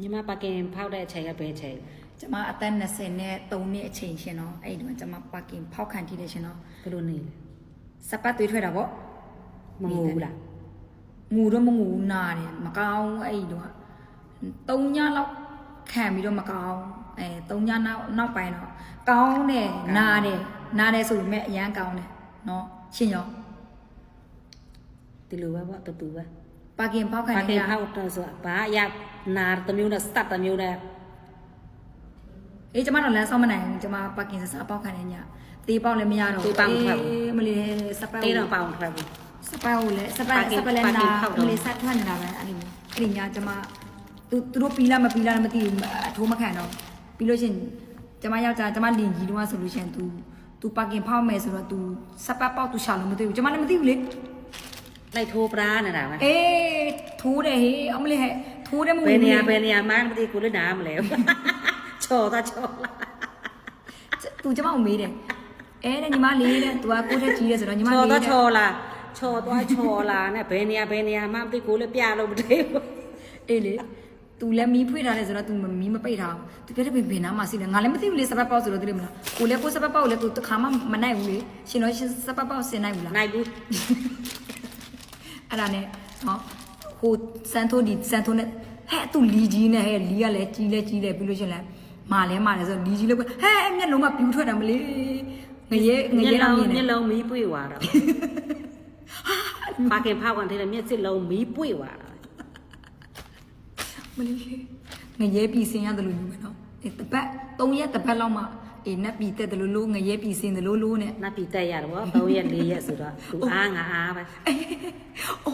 ညီမပါကင်ဖောက်တဲ့အချိန်ကဘယ်အချိန်ကျမအသက်20နဲ့3နှစ်အချိန်ရှင်တော့အဲ့ဒီတော့ကျမပါကင်ဖောက်ခံကြည့်တယ်ရှင်တော့ဘယ်လိုနေလဲစပတ်သွေးထွက်တာပေါ့မငိုဘူးလားငူတော့မငူဘူးနာတယ်မကောင်းဘူးအဲ့ဒီတော့3ညလောက်ခံပြီးတော့မကောင်းအဲ3ညနောက်နောက်ပိုင်းတော့ကောင်းတယ်နာတယ်နာတယ်ဆိုပေမဲ့အရန်ကောင်းတယ်နော်ရှင်ရောဒီလိုပဲပေါ့တူတူပဲ ပါကင်ဖောက်ခံ ပါက နေ င် ရ ဖောက်တော့ဆိုဘာအရနာတစ်မျိုးနဲ့စတတစ်မျိုးနဲ့ အေးကျမတော့လမ်းဆောင်းမနိုင်ဘူးကျမပါကင်စစားပေါက်ခံနေညတေးပေါက်လည်းမရတော့အေးမလီစပတ် တေးတော့ပေါအောင်ထွက်ဘူး စပတ်ကိုလည်းစပတ် ပါကင် စပတ်လည်း ပါကင် နာ ဖောက်တော့ မလီဆက်ထွက်နေတာပဲအဲ့ဒီမျိုးအဲ့ဒီညကျမသူသူတို့ပီလာမပီလာမသိဘူးအထိုးမခံတော့ပြီးလို့ရှရင်ကျမယောက်ျားကျမလင်ကြီးတော့ဆိုလို့ရှရင် तू तू ပါကင်ဖောက်မယ်ဆိုတော့ तू စပတ်ပေါက် तू ရှာလို့မသိဘူးကျမလည်းမသိဘူးလေ လိုက်ထိုးပရာနေတာပဲ အေးထိုးတယ်ဟေးအမလေးဟဲ့ထိုးတယ်မဟုတ် ဘယ်နေ ဘူး ရာဘယ်နေရာမှမသိကိုလည်းနားမလဲဘူးချော်တော့ချော်လာ သူကျမကိုမေးတယ်အဲတဲ့ညီမလေးတဲ့ तू ကကိုယ့်ထက်ကြီးတယ်ဆိုတော့ညီမ ချော် လေး တော့ တဲ့ ချော်လာချော်တော့ချော်လာနဲ့ဘယ်နေရာဘယ်နေရာမှမသိကိုလည်းပြလို့မသိဘူး အေးလေ तू လည်းမီးဖွေးထားတယ်ဆိုတော့ तू မီးမပိတ်ထားဘူး तू ပြတဲ့ဘယ်ဘယ်နားမှာစီတယ်ငါလည်းမသိဘူးလေစပတ်ပေါက်ဆိုတော့သိတယ်မလားကိုလည်းကိုစပတ်ပေါက်လည်းကိုတစ်ခါမှမနိုင်ဘူးလေရှင်တော့ရှင်စပတ်ပေါက်ဆင်နိုင်ဘူးလား နိုင်ဘူး အဲ့ဒါနဲ့နော်ဟိုစန်ထိုးဒီစန်ထိုးနဲ့ဟဲ့ तू လီကြီးနဲ့ဟဲ့လီကလည်းကြီးလဲကြီးလဲပြီးလို့ရှင်လဲမာလဲမာလဲဆိုတော့လီကြီးလည်းပဲဟဲ့မျက်လုံးကပြူထွက်တာမလေးငရဲငရဲတော့မြင်မျနေက်လုံးမီးပွေသွားတော့ပါကင်ဖောက်ကန်တဲ့မျက်စိလုံးမီးပွေသွားတာမလေးငရဲပြည်စင်ရတယ်လို့ယူမယ်နော်အဲတပတ်၃ရက်တပတ်လောက်မှ အေးနက်ပြည်တက်တယ်လို့လို့ငရဲပြည်စင်တယ်လို့လို့နဲ့ နတ်ပြည်တက်ရတယ်ဗော3ရက်4ရက်ဆိုတော့သူအားငါအားပဲအိုး